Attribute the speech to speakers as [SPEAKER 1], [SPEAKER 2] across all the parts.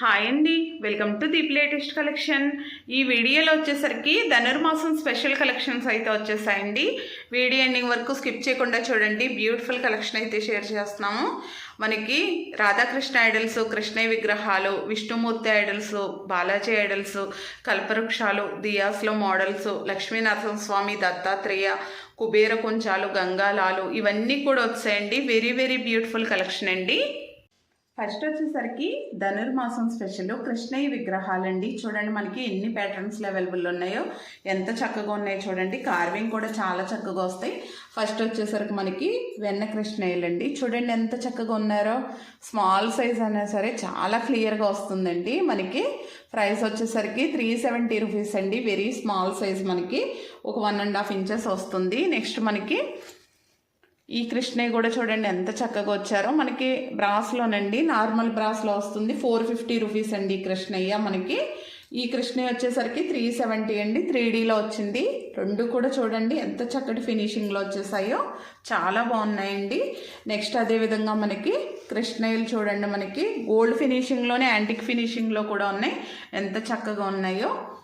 [SPEAKER 1] Hi అండి. Welcome to the latest collection. ఈ వీడియోలో వచ్చేసరికి ధనుర్మాసం స్పెషల్ కలెక్షన్స్ అయితే వచ్చేసాయండి. వీడియో ఎండింగ్ వరకు స్కిప్ చేయకుండా చూడండి. బ్యూటిఫుల్ కలెక్షన్ అయితే షేర్ చేస్తున్నాము. మనకి రాధాకృష్ణ ఐడల్స్ కృష్ణయ్య విగ్రహాలు విష్ణుమూర్తి ఐడల్స్ బాలాజీ ఐడల్స్ కల్పవృక్షాలు దియాస్లో మోడల్స్ లక్ష్మీనరసింహస్వామి దత్తాత్రేయ కుబేర కుంచాలు గంగాలాలు ఇవన్నీ కూడా వచ్చాయండి. వెరీ వెరీ బ్యూటిఫుల్ కలెక్షన్ అండి. ఫస్ట్ వచ్చేసరికి ధనుర్మాసం స్పెషల్ కృష్ణయ్య విగ్రహాలండి. చూడండి మనకి ఎన్ని ప్యాటర్న్స్లో అవైలబుల్ ఉన్నాయో. ఎంత చక్కగా ఉన్నాయో చూడండి. కార్వింగ్ కూడా చాలా చక్కగా వస్తాయి. ఫస్ట్ వచ్చేసరికి మనకి వెన్న కృష్ణయ్యలండి. చూడండి ఎంత చక్కగా ఉన్నారో. స్మాల్ సైజ్ అయినా సరే చాలా క్లియర్గా వస్తుందండి. మనకి ప్రైస్ వచ్చేసరికి త్రీ సెవెంటీ రూపీస్ అండి. వెరీ స్మాల్ సైజ్ మనకి ఒక వన్ అండ్ హాఫ్ ఇంచెస్ వస్తుంది. నెక్స్ట్ మనకి ఈ కృష్ణయ్య కూడా చూడండి ఎంత చక్కగా వచ్చారో. మనకి బ్రాస్లోనండి నార్మల్ బ్రాస్లో వస్తుంది. ఫోర్ ఫిఫ్టీ రూపీస్ అండి ఈ కృష్ణయ్య మనకి. ఈ కృష్ణయ్య వచ్చేసరికి త్రీ సెవెంటీ అండి. త్రీ డీలో వచ్చింది. రెండు కూడా చూడండి ఎంత చక్కటి ఫినిషింగ్లో వచ్చేసాయో. చాలా బాగున్నాయండి. నెక్స్ట్ అదేవిధంగా మనకి కృష్ణయ్యలు చూడండి మనకి. గోల్డ్ ఫినిషింగ్లోనే యాంటిక్ ఫినిషింగ్లో కూడా ఉన్నాయి. ఎంత చక్కగా ఉన్నాయో.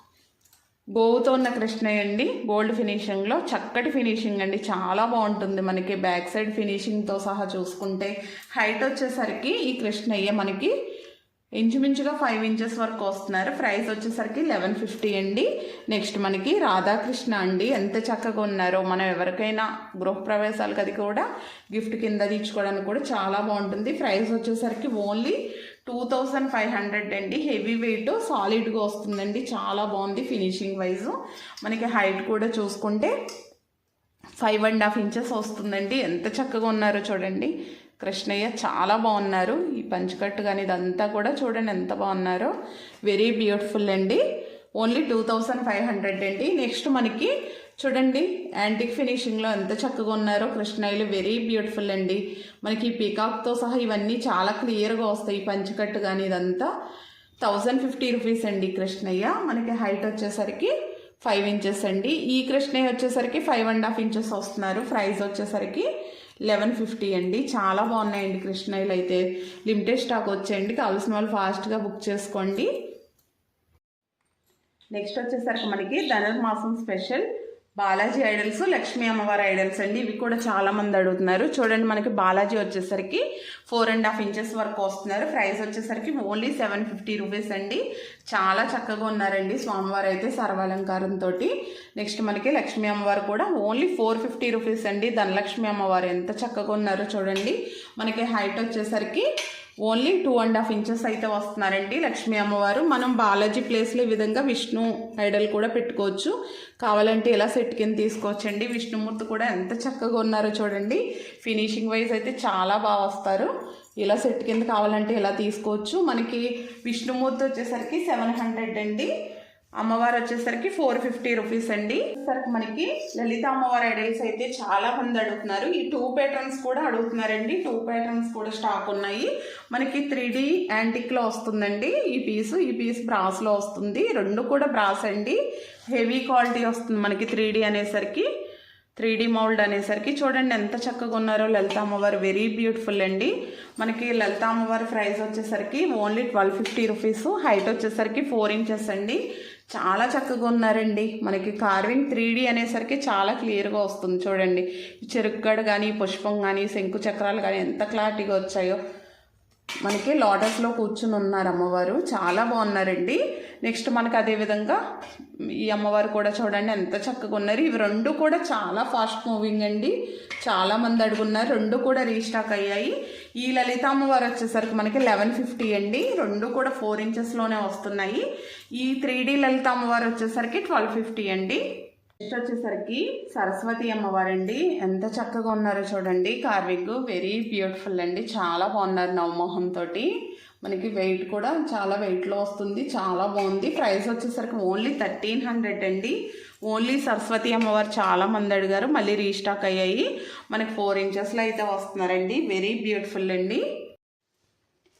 [SPEAKER 1] గోవుతో ఉన్న కృష్ణయ్య అండి గోల్డ్ ఫినిషింగ్లో చక్కటి ఫినిషింగ్ అండి. చాలా బాగుంటుంది మనకి బ్యాక్ సైడ్ ఫినిషింగ్తో సహా చూసుకుంటే. హైట్ వచ్చేసరికి ఈ కృష్ణయ్య మనకి ఇంచుమించుగా ఫైవ్ ఇంచెస్ వరకు వస్తున్నారు. ప్రైస్ వచ్చేసరికి లెవెన్ ఫిఫ్టీ అండి. నెక్స్ట్ మనకి రాధాకృష్ణ అండి. ఎంత చక్కగా ఉన్నారో. మనం ఎవరికైనా గృహప్రవేశాలకు అది కూడా గిఫ్ట్ కింద తీర్చుకోవడానికి కూడా చాలా బాగుంటుంది. ప్రైస్ వచ్చేసరికి only two thousand five hundred అండి. హెవీ వెయిట్ సాలిడ్గా వస్తుందండి. చాలా బాగుంది ఫినిషింగ్ వైజ్ మనకి హైట్ కూడా చూసుకుంటే ఫైవ్ అండ్ హాఫ్ ఇంచెస్ వస్తుందండి. ఎంత చక్కగా ఉన్నారో చూడండి. కృష్ణయ్య చాలా బాగున్నారు. ఈ పంచకట్టు కానీ ఇదంతా కూడా చూడండి ఎంత బాగున్నారో. వెరీ బ్యూటిఫుల్ అండి. Only two thousand five hundred అండి. నెక్స్ట్ మనకి చూడండి యాంటిక్ ఫినిషింగ్లో ఎంత చక్కగా ఉన్నారో. కృష్ణయ్యలు వెరీ బ్యూటిఫుల్ అండి. మనకి పీకాక్తో సహా ఇవన్నీ చాలా క్లియర్గా వస్తాయి. పంచికట్టు పంచకట్టు కానీ ఇదంతా థౌజండ్ ఫిఫ్టీ రూపీస్ అండి కృష్ణయ్య. మనకి హైట్ వచ్చేసరికి ఫైవ్ ఇంచెస్ అండి. ఈ కృష్ణయ్య వచ్చేసరికి ఫైవ్ అండ్ హాఫ్ ఇంచెస్ వస్తున్నారు. ప్రైస్ వచ్చేసరికి లెవెన్ ఫిఫ్టీ అండి. చాలా బాగున్నాయండి కృష్ణయ్యలు అయితే. లిమిటెడ్ స్టాక్ వచ్చేయండి. కావాల్సిన వాళ్ళు ఫాస్ట్గా బుక్ చేసుకోండి. నెక్స్ట్ వచ్చేసరికి మనకి ధనుర్మాసం స్పెషల్ బాలాజీ ఐడల్స్ లక్ష్మీ అమ్మవారి ఐడల్స్ అండి. ఇవి కూడా చాలా మంది అడుగుతున్నారు. చూడండి మనకి బాలాజీ వచ్చేసరికి ఫోర్ అండ్ హాఫ్ ఇంచెస్ వరకు వస్తున్నారు. ప్రైస్ వచ్చేసరికి ఓన్లీ సెవెన్ ఫిఫ్టీ రూపీస్ అండి. చాలా చక్కగా ఉన్నారండి స్వామివారు అయితే సర్వాలంకారంతో నెక్స్ట్ మనకి లక్ష్మీ అమ్మవారు కూడా ఓన్లీ ఫోర్ ఫిఫ్టీ రూపీస్ అండి. ధనలక్ష్మి అమ్మవారు ఎంత చక్కగా ఉన్నారో చూడండి. మనకి హైట్ వచ్చేసరికి only two and half inches అయితే వస్తున్నారండి లక్ష్మీ అమ్మవారు. మనం బాలాజీ ప్లేస్లో ఈ విధంగా విష్ణు ఐడల్ కూడా పెట్టుకోవచ్చు. కావాలంటే ఇలా సెట్ కింద తీసుకోవచ్చండి? విష్ణుమూర్తి కూడా ఎంత చక్కగా ఉన్నారో చూడండి. ఫినిషింగ్ వైజ్ అయితే చాలా బాగా వస్తారు. ఇలా సెట్ కింద కావాలంటే ఇలా తీసుకోవచ్చు? మనకి విష్ణుమూర్తి వచ్చేసరికి సెవెన్ హండ్రెడ్ అండి. అమ్మవారు వచ్చేసరికి ఫోర్ ఫిఫ్టీ రూపీస్ అండి. సరికి మనకి లలిత అమ్మవారి ఐడల్స్ అయితే చాలా మంది అడుగుతున్నారు. ఈ టూ ప్యాటర్న్స్ కూడా అడుగుతున్నారండి. టూ ప్యాటర్న్స్ కూడా స్టాక్ ఉన్నాయి. మనకి త్రీ డి యాంటిక్లో వస్తుందండి. ఈ పీస్ ఈ పీస్ బ్రాస్లో వస్తుంది. రెండు కూడా బ్రాస్ అండి. హెవీ క్వాలిటీ వస్తుంది మనకి త్రీ డి అనేసరికి. త్రీ డీ మౌల్డ్ అనేసరికి. చూడండి ఎంత చక్కగా ఉన్నారో లలిత అమ్మవారు. వెరీ బ్యూటిఫుల్ అండి. మనకి లలిత అమ్మవారి ప్రైస్ వచ్చేసరికి only twelve fifty rupees. Height వచ్చేసరికి ఫోర్ ఇంచెస్ అండి. చాలా చక్కగా ఉన్నారండి. మనకి కార్వింగ్ త్రీ డీ అనేసరికి చాలా క్లియర్గా వస్తుంది చూడండి. చెరుగ్గడ కానీ పుష్పం కానీ శంకు చక్రాలు కానీ ఎంత క్లారిటీగా వచ్చాయో. మనకి లోటస్లో కూర్చుని ఉన్నారు అమ్మవారు. చాలా బాగున్నారండి. నెక్స్ట్ మనకి అదేవిధంగా ఈ అమ్మవారు కూడా చూడండి ఎంత చక్కగా ఉన్నారు. ఇవి రెండు కూడా చాలా ఫాస్ట్ మూవింగ్ అండి. చాలా మంది అడుగున్నారు రెండు కూడా రీస్టాక్ అయ్యాయి. ఈ లలిత అమ్మవారు వచ్చేసరికి మనకి లెవెన్ ఫిఫ్టీ అండి. రెండు కూడా ఫోర్ ఇంచెస్లోనే వస్తున్నాయి. ఈ త్రీ డీ లలిత అమ్మవారు వచ్చేసరికి ట్వెల్వ్ ఫిఫ్టీ అండి. నెక్స్ట్ వచ్చేసరికి సరస్వతి అమ్మవారండి. ఎంత చక్కగా ఉన్నారో చూడండి. కార్వింగ్ వెరీ బ్యూటిఫుల్ అండి. చాలా బాగున్నారు నవమోహంతో మనకి వెయిట్ కూడా చాలా వెయిట్లో వస్తుంది. చాలా బాగుంది. ప్రైస్ వచ్చేసరికి ఓన్లీ థర్టీన్ హండ్రెడ్ అండి. ఓన్లీ సరస్వతి అమ్మవారు చాలా మంది అడిగారు. మళ్ళీ రీస్టాక్ అయ్యాయి. మనకి ఫోర్ ఇంచెస్లో అయితే వస్తున్నారండి. వెరీ బ్యూటిఫుల్ అండి.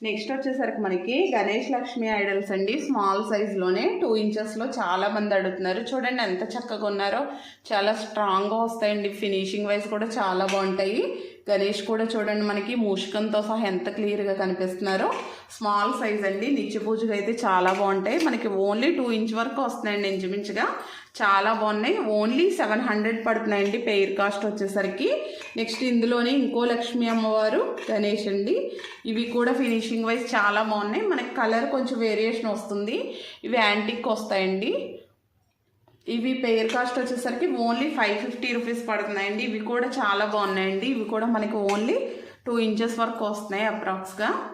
[SPEAKER 1] నెక్స్ట్ వచ్చేసరికి మనకి గణేష్ లక్ష్మి ఐడల్స్ అండి. స్మాల్ సైజ్లోనే టూ ఇంచెస్లో చాలా మంది అడుగుతున్నారు. చూడండి ఎంత చక్కగా ఉన్నారో. చాలా స్ట్రాంగ్గా వస్తాయండి. ఫినిషింగ్ వైజ్ కూడా చాలా బాగుంటాయి. గణేష్ కూడా చూడండి మనకి మూషికంతో సహా ఎంత క్లియర్గా కనిపిస్తున్నారో. స్మాల్ సైజ్ అండి. నిత్య పూజగా అయితే చాలా బాగుంటాయి. మనకి ఓన్లీ టూ ఇంచ్ వరకు వస్తున్నాయండి ఇంచుమించుగా. చాలా బాగున్నాయి. ఓన్లీ సెవెన్ హండ్రెడ్ పడుతున్నాయండి పెయిర్ కాస్ట్ వచ్చేసరికి. నెక్స్ట్ ఇందులోనే ఇంకో లక్ష్మీ అమ్మవారు గణేష్ అండి. ఇవి కూడా ఫినిషింగ్ వైజ్ చాలా బాగున్నాయి. మనకి కలర్ కొంచెం వేరియేషన్ వస్తుంది. ఇవి యాంటిక్ వస్తాయండి. ఇవి పెయిర్ కాస్ట్ వచ్చేసరికి ఓన్లీ ఫైవ్ ఫిఫ్టీ రూపీస్ పడుతున్నాయండి. ఇవి కూడా చాలా బాగున్నాయండి. ఇవి కూడా మనకి ఓన్లీ టూ ఇంచెస్ వరకు వస్తున్నాయి అప్రాక్స్గా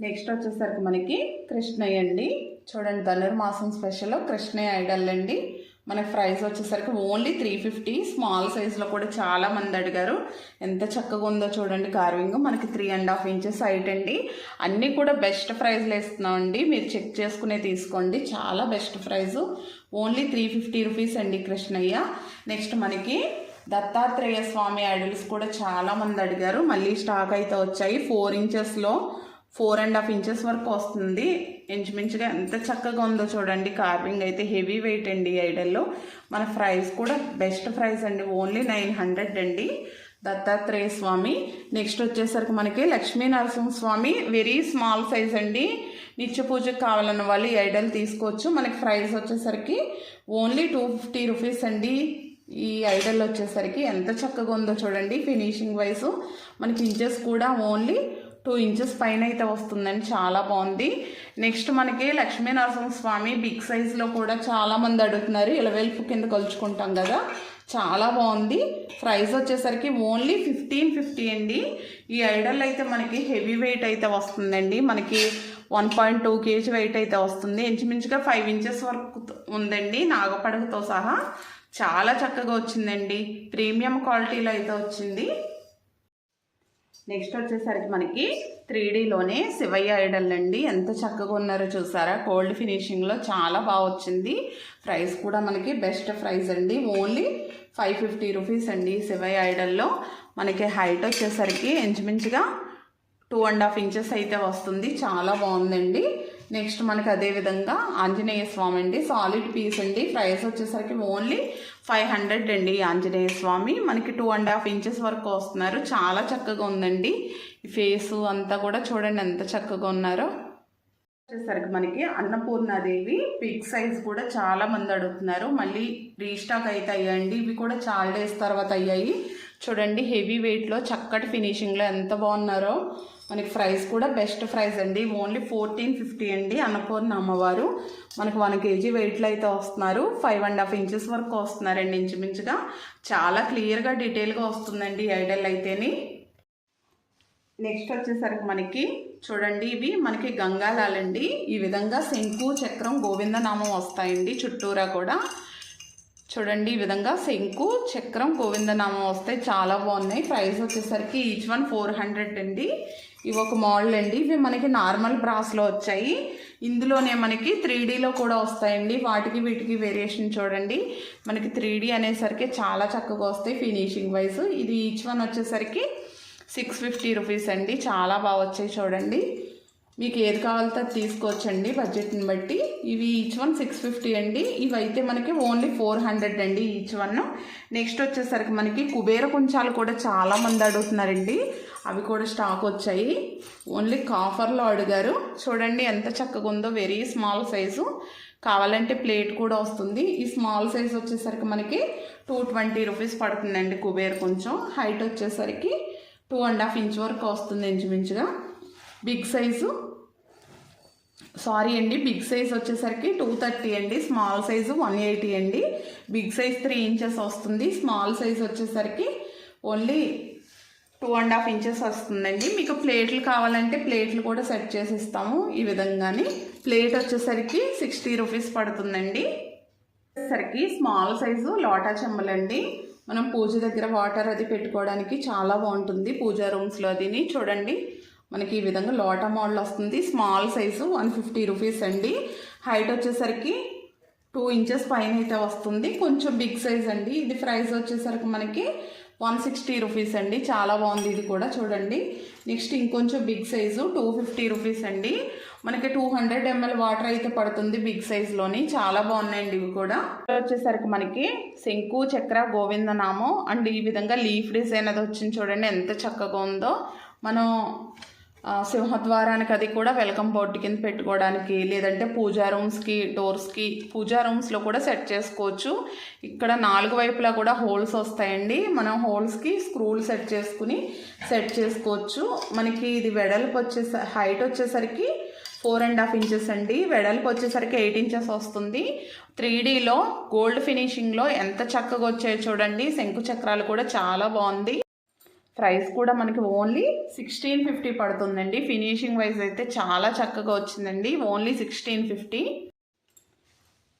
[SPEAKER 1] నెక్స్ట్ వచ్చేసరికి మనకి కృష్ణయ్య అండి. చూడండి ధనుర్మాసం స్పెషల్ కృష్ణయ్య ఐడల్ అండి. మనకి ప్రైస్ వచ్చేసరికి ఓన్లీ త్రీ ఫిఫ్టీ. స్మాల్ సైజులో కూడా చాలా మంది అడిగారు. ఎంత చక్కగా ఉందో చూడండి కార్వింగ్ మనకి three and half inches height అండి. అన్నీ కూడా బెస్ట్ ప్రైజ్లు వేస్తున్నామండి మీరు చెక్ చేసుకునే తీసుకోండి. చాలా best price only three fifty rupees అండి కృష్ణయ్య. నెక్స్ట్ మనకి దత్తాత్రేయ స్వామి ఐడల్స్ కూడా చాలా మంది అడిగారు. మళ్ళీ స్టాక్ అయితే వచ్చాయి. ఫోర్ ఇంచెస్లో ఫోర్ అండ్ హాఫ్ ఇంచెస్ వరకు వస్తుంది. ఇంచుమించుగా ఎంత చక్కగా ఉందో చూడండి. కార్వింగ్ అయితే హెవీ వెయిట్ అండి ఐడల్లో. మన ప్రైస్ కూడా బెస్ట్ ప్రైస్ అండి. ఓన్లీ నైన్ హండ్రెడ్ అండి. దత్తాత్రేయ స్వామి నెక్స్ట్ వచ్చేసరికి మనకి Lakshmi Narasimhaswamy very small size అండి. నిత్య పూజకు కావాలన్న వాళ్ళు ఈ ఐడల్ తీసుకోవచ్చు. మనకి ప్రైస్ వచ్చేసరికి ఓన్లీ టూ ఫిఫ్టీ రూపీస్ అండి. ఈ ఐడల్ వచ్చేసరికి ఎంత చక్కగా ఉందో చూడండి. ఫినిషింగ్ వైజ్ మనకి ఇంచెస్ కూడా ఓన్లీ టూ ఇంచెస్ పైన అయితే వస్తుందండి. చాలా బాగుంది. నెక్స్ట్ మనకి లక్ష్మీనరసింహ స్వామి బిగ్ సైజులో కూడా చాలా మంది అడుగుతున్నారు. ఇలవెల్పు కింద కలుచుకుంటాం కదా. చాలా బాగుంది. ప్రైస్ వచ్చేసరికి ఓన్లీ ఫిఫ్టీన్ ఫిఫ్టీ అండి. ఈ ఐడల్ అయితే మనకి హెవీ వెయిట్ అయితే వస్తుందండి. మనకి one point two KG weight అయితే వస్తుంది. ఇంచుమించుగా ఫైవ్ ఇంచెస్ వరకు ఉందండి. నాగపడకతో సహా చాలా చక్కగా వచ్చిందండి. ప్రీమియం క్వాలిటీలో అయితే వచ్చింది. నెక్స్ట్ వచ్చేసరికి మనకి త్రీ డీలోనే శివయ్య ఐడల్ అండి. ఎంత చక్కగా ఉన్నారో చూసారా? గోల్డ్ ఫినిషింగ్లో చాలా బాగా వచ్చింది. ప్రైస్ కూడా మనకి బెస్ట్ ప్రైస్ అండి. ఓన్లీ ఫైవ్ ఫిఫ్టీ రూపీస్ అండి శివయ్య ఐడల్లో మనకి హైట్ వచ్చేసరికి ఇంచుమించుగా టూ అండ్ హాఫ్ ఇంచెస్ అయితే వస్తుంది. చాలా బాగుందండి. నెక్స్ట్ మనకి అదేవిధంగా ఆంజనేయ స్వామి అండి. సాలిడ్ పీస్ అండి. ప్రైస్ వచ్చేసరికి ఓన్లీ ఫైవ్ హండ్రెడ్ అండి ఆంజనేయ స్వామి. మనకి టూ అండ్ హాఫ్ ఇంచెస్ వరకు వస్తున్నారు. చాలా చక్కగా ఉందండి. ఫేస్ ఫేసు అంతా కూడా చూడండి ఎంత చక్కగా ఉన్నారో. వచ్చేసరికి మనకి అన్నపూర్ణాదేవి బిగ్ సైజ్ కూడా చాలా మంది అడుగుతున్నారు. మళ్ళీ రీస్టాక్ అయితే అయ్యాయండి. ఇవి కూడా చాలా డేస్ తర్వాత అయ్యాయి. చూడండి హెవీ వెయిట్లో చక్కటి ఫినిషింగ్లో ఎంత బాగున్నారో. మనకి ఫ్రైస్ కూడా బెస్ట్ ఫ్రైస్ అండి. ఓన్లీ ఫోర్టీన్ ఫిఫ్టీ అండి అన్నపూర్ణ అమ్మవారు. మనకు వన్ కేజీ వెయిట్లో అయితే వస్తున్నారు. ఫైవ్ అండ్ హాఫ్ ఇంచెస్ వరకు వస్తున్నారండి ఇంచుమించుగా. చాలా క్లియర్గా డీటెయిల్గా వస్తుందండి ఐడల్ అయితేని. నెక్స్ట్ వచ్చేసరికి మనకి చూడండి ఇవి. మనకి గంగాలాలండి. ఈ విధంగా శంకు చక్రం గోవిందనామం వస్తాయండి. చుట్టూరా కూడా. చూడండి ఈ విధంగా శంకు చక్రం గోవిందనామం వస్తాయి చాలా బాగున్నాయి. ప్రైస్ వచ్చేసరికి ఈచ్ వన్ ఫోర్ హండ్రెడ్ అండి. ఇవి ఒక మోడల్ అండి. ఇవి మనకి నార్మల్ బ్రాస్లో వచ్చాయి. ఇందులోనే మనకి త్రీ డీలో కూడా వస్తాయండి. వాటికి వీటికి వేరియేషన్ చూడండి. మనకి త్రీ డీ అనేసరికి చాలా చక్కగా వస్తాయి ఫినిషింగ్ వైజ్ ఇది ఈచ్ వన్ వచ్చేసరికి సిక్స్ ఫిఫ్టీ రూపీస్ అండి. చాలా బాగా వచ్చాయి చూడండి. మీకు ఏది కావాలో తీసుకోవచ్చండి బడ్జెట్ని బట్టి. ఇవి ఈచ్ వన్ సిక్స్ ఫిఫ్టీ అండి. ఇవి అయితే మనకి ఓన్లీ ఫోర్ హండ్రెడ్ అండి ఈచ్ వన్ నెక్స్ట్ వచ్చేసరికి మనకి కుబేర కుంచాలు కూడా చాలా మంది అడుగుతున్నారండి. అవి కూడా స్టాక్ వచ్చాయి. ఓన్లీ కాఫర్లో అడిగారు. చూడండి ఎంత చక్కగా ఉందో వెరీ స్మాల్ సైజు కావాలంటే ప్లేట్ కూడా వస్తుంది. ఈ స్మాల్ సైజ్ వచ్చేసరికి మనకి టూ ట్వంటీ రూపీస్ పడుతుందండి కుబేర్ కొంచెం. హైట్ వచ్చేసరికి టూ అండ్ హాఫ్ ఇంచ్ వరకు వస్తుంది ఇంచుమించుగా. బిగ్ సైజు సారీ అండి బిగ్ సైజ్ వచ్చేసరికి టూ థర్టీ అండి స్మాల్ సైజు వన్ ఎయిటీ అండి. బిగ్ సైజ్ త్రీ ఇంచెస్ వస్తుంది స్మాల్ సైజ్ వచ్చేసరికి only two and half inches వస్తుందండి. మీకు ప్లేట్లు కావాలంటే ప్లేట్లు కూడా సెట్ చేసి ఇస్తాము ఈ విధంగానే. ప్లేట్ వచ్చేసరికి సిక్స్టీ రూపీస్ పడుతుందండి. వచ్చేసరికి స్మాల్ సైజు లోటా చెమ్మలండి మనం పూజ దగ్గర వాటర్ అది పెట్టుకోవడానికి చాలా బాగుంటుంది పూజా రూమ్స్లో అదిని. చూడండి మనకి ఈ విధంగా లోటా మోడల్ వస్తుంది. Small size one fifty rupees అండి. హైట్ వచ్చేసరికి టూ ఇంచెస్ పైన అయితే వస్తుంది. కొంచెం బిగ్ సైజ్ అండి. ఇది ప్రైస్ వచ్చేసరికి మనకి వన్ సిక్స్టీ రూపీస్ అండి. చాలా బాగుంది ఇది కూడా చూడండి. నెక్స్ట్ ఇంకొంచెం big size two fifty rupees అండి. మనకి టూ హండ్రెడ్ ఎంఎల్ వాటర్ అయితే పడుతుంది బిగ్ సైజ్లోని చాలా బాగున్నాయండి ఇవి కూడా. వచ్చేసరికి మనకి శంకు చక్ర గోవిందనామం అండ్ ఈ విధంగా లీఫ్ డిజైన్ అది వచ్చింది చూడండి. ఎంత చక్కగా ఉందో. మనం సింహద్వారానికి అది కూడా వెల్కమ్ బోర్డు కింద పెట్టుకోవడానికి లేదంటే పూజా రూమ్స్కి డోర్స్కి పూజా రూమ్స్లో కూడా సెట్ చేసుకోవచ్చు. ఇక్కడ నాలుగు వైపులా కూడా హోల్స్ వస్తాయండి. మనం హోల్స్కి స్క్రూలు సెట్ చేసుకుని సెట్ చేసుకోవచ్చు. మనకి ఇది వెడల్పు వచ్చేసరి హైట్ వచ్చేసరికి ఫోర్ అండ్ హాఫ్ ఇంచెస్ అండి. వెడల్పు వచ్చేసరికి ఎయిట్ ఇంచెస్ వస్తుంది. త్రీ డీలో గోల్డ్ ఫినిషింగ్లో ఎంత చక్కగా వచ్చాయో చూడండి. శంకు చక్రాలు కూడా చాలా బాగుంది. ప్రైస్ కూడా మనకి ఓన్లీ సిక్స్టీన్ ఫిఫ్టీ పడుతుందండి. ఫినిషింగ్ వైజ్ అయితే చాలా చక్కగా వచ్చిందండి. Only sixteen fifty.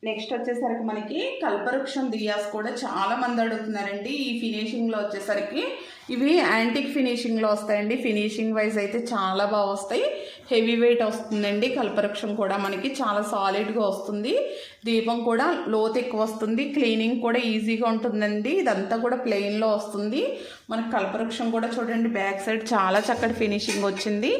[SPEAKER 1] నెక్స్ట్ వచ్చేసరికి మనకి కల్పవృక్షం దియాస్ కూడా చాలా మంది అడుగుతున్నారండి. ఈ ఫినిషింగ్లో వచ్చేసరికి ఇవి యాంటిక్ ఫినిషింగ్లో వస్తాయండి. ఫినిషింగ్ వైజ్ అయితే చాలా బాగా వస్తాయి. హెవీ వెయిట్ వస్తుందండి. కల్పవృక్షం కూడా మనకి చాలా సాలిడ్గా వస్తుంది. దీపం కూడా లోత్ ఎక్కువ వస్తుంది. క్లీనింగ్ కూడా ఈజీగా ఉంటుందండి. ఇదంతా కూడా ప్లెయిన్లో వస్తుంది. మనకు కల్పవృక్షం కూడా చూడండి బ్యాక్ సైడ్ చాలా చక్కటి ఫినిషింగ్ వచ్చింది.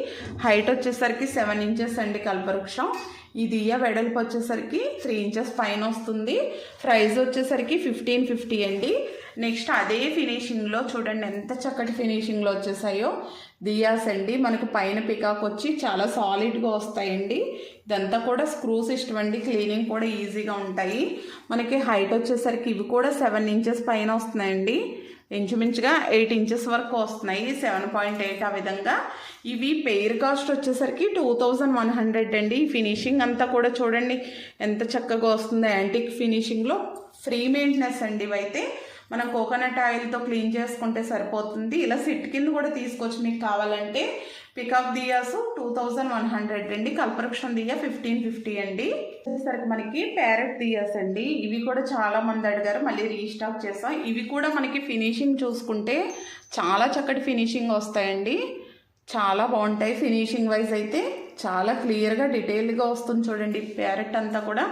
[SPEAKER 1] హైట్ వచ్చేసరికి సెవెన్ ఇంచెస్ అండి కల్పవృక్షం. ఈ దియ్య వెడల్పు వచ్చేసరికి త్రీ ఇంచెస్ పైన వస్తుంది. ప్రైస్ వచ్చేసరికి ఫిఫ్టీన్ ఫిఫ్టీ అండి. నెక్స్ట్ అదే ఫినిషింగ్లో చూడండి ఎంత చక్కటి ఫినిషింగ్లో వచ్చేసాయో. దియాస్ అండి మనకి పైన పికాక్ వచ్చి చాలా సాలిడ్గా వస్తాయండి. ఇదంతా కూడా స్క్రూస్ ఇష్టం అండి క్లీనింగ్ కూడా ఈజీగా ఉంటాయి. మనకి హైట్ వచ్చేసరికి ఇవి కూడా సెవెన్ ఇంచెస్ పైన వస్తున్నాయండి. ఇంచుమించుగా ఎయిట్ ఇంచెస్ వరకు వస్తున్నాయి సెవెన్ పాయింట్ ఎయిట్ ఆ విధంగా. ఇవి పెయిర్ కాస్ట్ వచ్చేసరికి టూ థౌజండ్ వన్ హండ్రెడ్ అండి. ఫినిషింగ్ అంతా కూడా చూడండి ఎంత చక్కగా వస్తుందో యాంటిక్ ఫినిషింగ్లో ఫ్రీ మెయింటెనెన్స్ అండి ఇవైతే. మనం కోకోనట్ ఆయిల్తో క్లీన్ చేసుకుంటే సరిపోతుంది. ఇలా సిట్ కింద కూడా తీసుకొచ్చి మీకు కావాలంటే pickup diyas two thousand one hundred అండి. కల్పవృక్షం దియా ఫిఫ్టీన్ ఫిఫ్టీ అండి. వచ్చేసరికి మనకి ప్యారెట్ దియాస్ అండి. ఇవి కూడా చాలా మంది అడిగారు మళ్ళీ రీస్టాక్ చేస్తాం. ఇవి కూడా మనకి ఫినిషింగ్ చూసుకుంటే చాలా చక్కటి ఫినిషింగ్ వస్తాయండి. చాలా బాగుంటాయి ఫినిషింగ్ వైజ్ అయితే. చాలా క్లియర్గా డీటెయిల్గా వస్తుంది చూడండి. ప్యారెట్ అంతా కూడా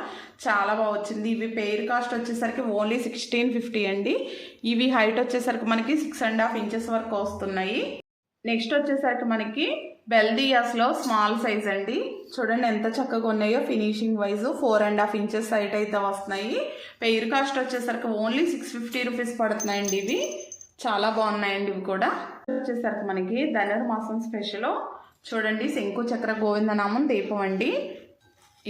[SPEAKER 1] చాలా బాగా వచ్చింది. ఇవి పెయిర్ కాస్ట్ వచ్చేసరికి ఓన్లీ సిక్స్టీన్ ఫిఫ్టీ అండి. ఇవి హైట్ వచ్చేసరికి మనకి సిక్స్ అండ్ హాఫ్ ఇంచెస్ వరకు వస్తున్నాయి. నెక్స్ట్ వచ్చేసరికి మనకి బెల్దియాస్లో స్మాల్ సైజ్ అండి. చూడండి ఎంత చక్కగా ఉన్నాయో finishing wise four and half inches height అయితే వస్తున్నాయి. పెయిర్ కాస్ట్ వచ్చేసరికి ఓన్లీ సిక్స్ ఫిఫ్టీ రూపీస్ పడుతున్నాయండి ఇవి. చాలా బాగున్నాయండి ఇవి కూడా. వచ్చేసరికి మనకి ధనుర్మాసం స్పెషల్ చూడండి శంకు చక్ర గోవిందనామం దీపం అండి.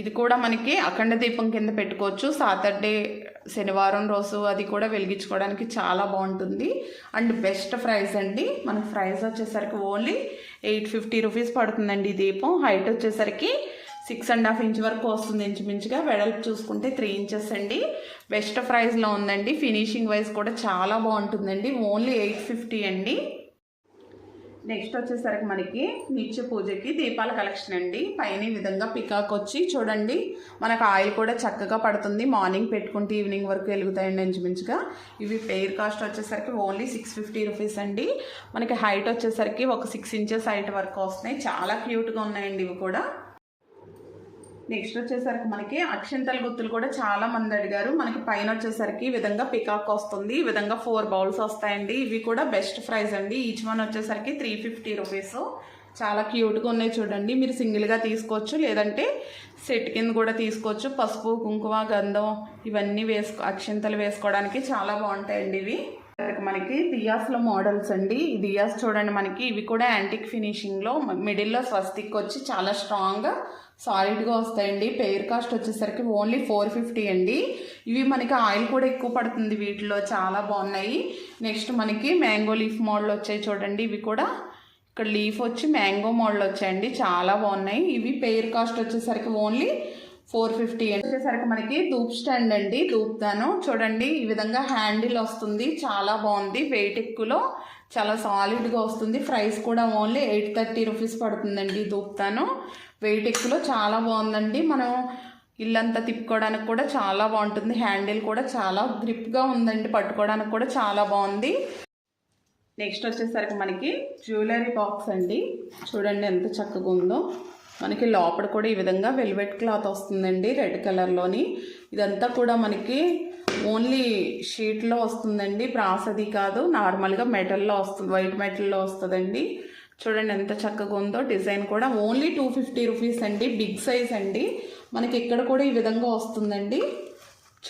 [SPEAKER 1] ఇది కూడా మనకి అఖండ దీపం కింద పెట్టుకోవచ్చు. సాటర్డే శనివారం రోజు అది కూడా వెలిగించుకోవడానికి చాలా బాగుంటుంది. అండ్ బెస్ట్ ప్రైస్ అండి. మనకి ప్రైస్ వచ్చేసరికి ఓన్లీ ఎయిట్ ఫిఫ్టీ రూపీస్ పడుతుందండి ఈ దీపం. హైట్ వచ్చేసరికి సిక్స్ అండ్ హాఫ్ ఇంచ్ వరకు వస్తుంది ఇంచుమించుగా. వెడల్పు చూసుకుంటే త్రీ ఇంచెస్ అండి. బెస్ట్ ప్రైస్లో ఉందండి. ఫినిషింగ్ వైజ్ కూడా చాలా బాగుంటుందండి. ఓన్లీ ఎయిట్ ఫిఫ్టీ అండి. నెక్స్ట్ వచ్చేసరికి మనకి నిత్య పూజకి దీపాల కలెక్షన్ అండి. పైన ఈ విధంగా పికాక్ వచ్చి చూడండి మనకు ఆయిల్ కూడా చక్కగా పడుతుంది. మార్నింగ్ పెట్టుకుంటే ఈవినింగ్ వరకు వెలుగుతాయండి ఇంచుమించుగా ఇవి పెయిర్ కాస్ట్ వచ్చేసరికి ఓన్లీ సిక్స్ ఫిఫ్టీ రూపీస్ అండి. మనకి హైట్ వచ్చేసరికి ఒక సిక్స్ ఇంచెస్ హైట్ వరకు వస్తున్నాయి. చాలా క్యూట్గా ఉన్నాయండి ఇవి కూడా. నెక్స్ట్ వచ్చేసరికి మనకి అక్షింతల గుత్తులు కూడా చాలా మంది అడిగారు. మనకి పైన వచ్చేసరికి ఈ విధంగా పికాక్ వస్తుంది. ఈ విధంగా ఫోర్ బౌల్స్ వస్తాయండి. ఇవి కూడా బెస్ట్ ప్రైస్ అండి. ఈచ్ వన్ వచ్చేసరికి త్రీ ఫిఫ్టీ రూపీస్ చాలా క్యూట్గా ఉన్నాయి చూడండి. మీరు సింగిల్గా తీసుకోవచ్చు. లేదంటే సెట్ కింద కూడా తీసుకోవచ్చు. పసుపు కుంకుమ గంధం ఇవన్నీ వేసుకో అక్షంతలు వేసుకోవడానికి చాలా బాగుంటాయండి ఇవి. మనకి దియాస్లో మోడల్స్ అండి. దియాస్ చూడండి మనకి. ఇవి కూడా యాంటిక్ ఫినిషింగ్లో మిడిల్లో స్వస్తిక్ వచ్చి చాలా స్ట్రాంగ్గా సాలిడ్గా వస్తాయండి. పెయిర్ కాస్ట్ వచ్చేసరికి ఓన్లీ ఫోర్ ఫిఫ్టీ అండి. ఇవి మనకి ఆయిల్ కూడా ఎక్కువ పడుతుంది వీటిలో. చాలా బాగున్నాయి. నెక్స్ట్ మనకి మ్యాంగో లీఫ్ మోడల్ వచ్చాయి చూడండి. ఇవి కూడా ఇక్కడ లీఫ్ వచ్చి మ్యాంగో మోడల్ వచ్చాయండి. చాలా బాగున్నాయి. ఇవి పెయిర్ కాస్ట్ వచ్చేసరికి ఓన్లీ ఫోర్ ఫిఫ్టీ వచ్చేసరికి మనకి ధూప్ స్టాండ్ అండి. ధూప్ దాను చూడండి ఈ విధంగా హ్యాండిల్ వస్తుంది. చాలా బాగుంది. వెయిట్ ఎక్కువలో చాలా సాలిడ్గా వస్తుంది. ప్రైస్ కూడా ఓన్లీ ఎయిట్ థర్టీ రూపీస్ పడుతుందండి ధూప్ దాను వెయిట్ ఎక్కువలో చాలా బాగుందండి. మనం ఇల్లంతా తిప్పుకోవడానికి కూడా చాలా బాగుంటుంది. హ్యాండిల్ కూడా చాలా గ్రిప్గా ఉందండి. పట్టుకోవడానికి కూడా చాలా బాగుంది. నెక్స్ట్ వచ్చేసరికి మనకి జ్యువెలరీ బాక్స్ అండి. చూడండి ఎంత చక్కగా ఉందో. మనకి లోపల కూడా ఈ విధంగా వెల్వెట్ క్లాత్ వస్తుందండి రెడ్ కలర్లోని. ఇదంతా కూడా మనకి ఓన్లీ షీట్లో వస్తుందండి. బ్రాస్ అది కాదు. నార్మల్గా మెటల్లో వస్తుంది వైట్ మెటల్లో వస్తుందండి. చూడండి ఎంత చక్కగా ఉందో డిజైన్ కూడా. ఓన్లీ టూ ఫిఫ్టీ రూపీస్ అండి. బిగ్ సైజ్ అండి. మనకి ఇక్కడ కూడా ఈ విధంగా వస్తుందండి.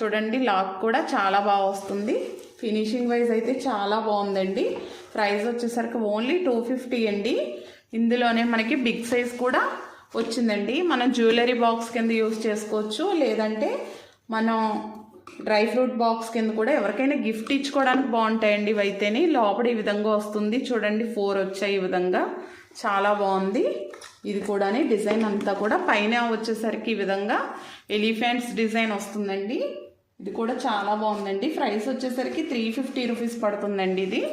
[SPEAKER 1] చూడండి లాక్ కూడా చాలా బాగా వస్తుంది. ఫినిషింగ్ వైజ్ అయితే చాలా బాగుందండి. ప్రైస్ వచ్చేసరికి ఓన్లీ టూ ఫిఫ్టీ అండి. ఇందులోనే మనకి బిగ్ సైజ్ కూడా వచ్చిందండి. మనం జ్యువెలరీ బాక్స్ కింద యూస్ చేసుకోవచ్చు. లేదంటే మనం డ్రై ఫ్రూట్ బాక్స్ కింద కూడా ఎవరికైనా గిఫ్ట్ ఇచ్చుకోవడానికి బాగుంటాయండి ఇవైతేనే లోపల ఈ విధంగా వస్తుంది. చూడండి ఫోర్ వచ్చాయి ఈ విధంగా. చాలా బాగుంది. ఇది కూడా డిజైన్ అంతా కూడా పైన వచ్చేసరికి ఈ విధంగా. ఎలిఫెంట్స్ డిజైన్ వస్తుందండి. ఇది కూడా చాలా బాగుందండి. ప్రైస్ వచ్చేసరికి త్రీ ఫిఫ్టీ రూపీస్ పడుతుందండి ఇది.